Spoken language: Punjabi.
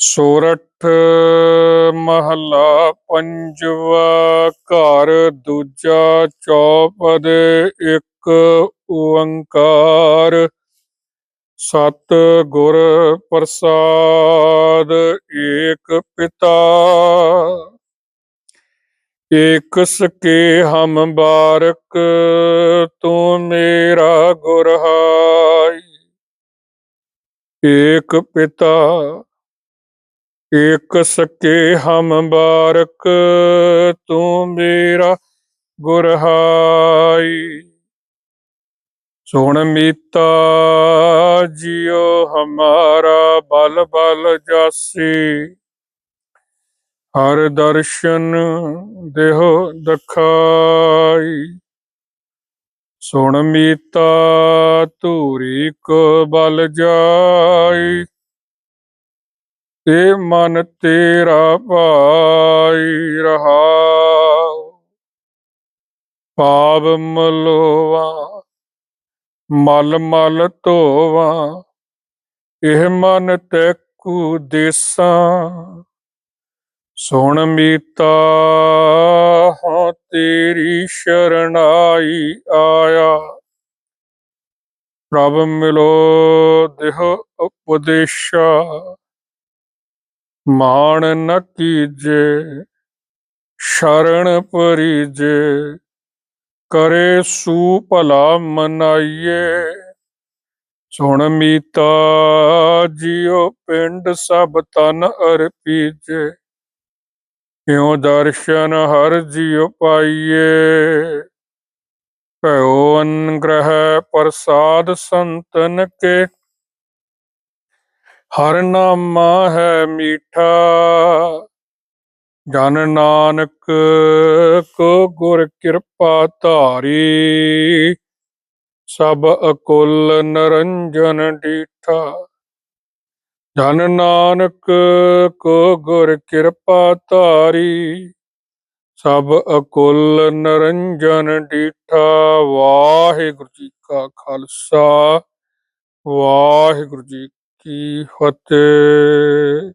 ਸੋਰਠ ਮਹੱਲਾ ਪੰਜਵਾ ਘਰ, ਦੂਜਾ ਚੌਪਦ, ਇੱਕ ਓੰਕਾਰ। ਸਤ ਗੁਰ ਪ੍ਰਸਾਦ, ਏਕ ਪਿਤਾ। ਏਕ ਸਕੇ ਹਮ ਬਾਰਕ, ਤੂੰ ਮੇਰਾ ਗੁਰ ਏਕ ਪਿਤਾ ਏਕ ਸਕੇ ਹਮ ਬਾਰਕ, ਤੂੰ ਮੇਰਾ ਗੁਰ ਹਾਈ। ਸੁਣ ਮੀਤਾ, ਜਿਉ ਹਮਾਰਾ ਬਲ ਬਲ ਜਾਸੀ। ਹਰ ਦਰਸ਼ਨ ਦੇਹੋ ਦਖਾਈ। ਸੁਣ ਮੀਤਾ, ਧੂਰੀ ਕੋ ਬਲ ਜਾਈ। ਤੇ ਮਨ ਤੇਰਾ ਭਾਈ ਰਹਾਉ ਪਾਪ ਮਲੋਵਾ ਮਲ ਮਲ ਧੋਵਾ, ਇਹ ਮਨ ਤੈਕੂ ਦੇਸਾਂ। ਸੁਣ ਮੀਤਾ, ਹਾਂ ਤੇਰੀ ਸ਼ਰਣਾਈ ਆਇਆ। ਪ੍ਰਭ ਮਿਲੋ ਦੇਹ ਉਪਦੇਸ਼ਾ। ਮਾਣ ਨ ਕੀਜੇ ਸ਼ਰਣ ਪਰੀਜੇ, ਕਰੇ ਸੂ ਭਲਾ ਮਨਾਈਏ। ਸੁਣ ਮੀਤਾ, ਜਿਉ ਪਿੰਡ ਸਭ ਤਨ ਅਰਪੀਜੇ ਇਉ ਦਰਸ਼ਨ ਹਰ ਜਿਉ ਪਾਈਏ। ਭਇਓ ਅਨਗ੍ਰਹਿ ਪ੍ਰਸਾਦ ਸੰਤਨ ਕੇ ਹਰ ਨਾਮਾ ਹੈ ਮੀਠਾ, ਜਨ ਨਾਨਕ ਕੋ ਗੁਰ ਕਿਰਪਾ ਧਾਰੀ, ਸਭ ਅਕੁਲ ਨਰੰਜਨ ਡੀਠਾ। ਜਨ ਨਾਨਕ ਕੋ ਗੁਰ ਕਿਰਪਾ ਧਾਰੀ, ਸਭ ਅਕੁਲ ਨਰੰਜਨ ਡੀਠਾ। ਵਾਹਿਗੁਰੂ ਜੀ ਕਾ ਖਾਲਸਾ, ਵਾਹਿਗੁਰੂ ਜੀ ਕੀ ਫਤਿਹ।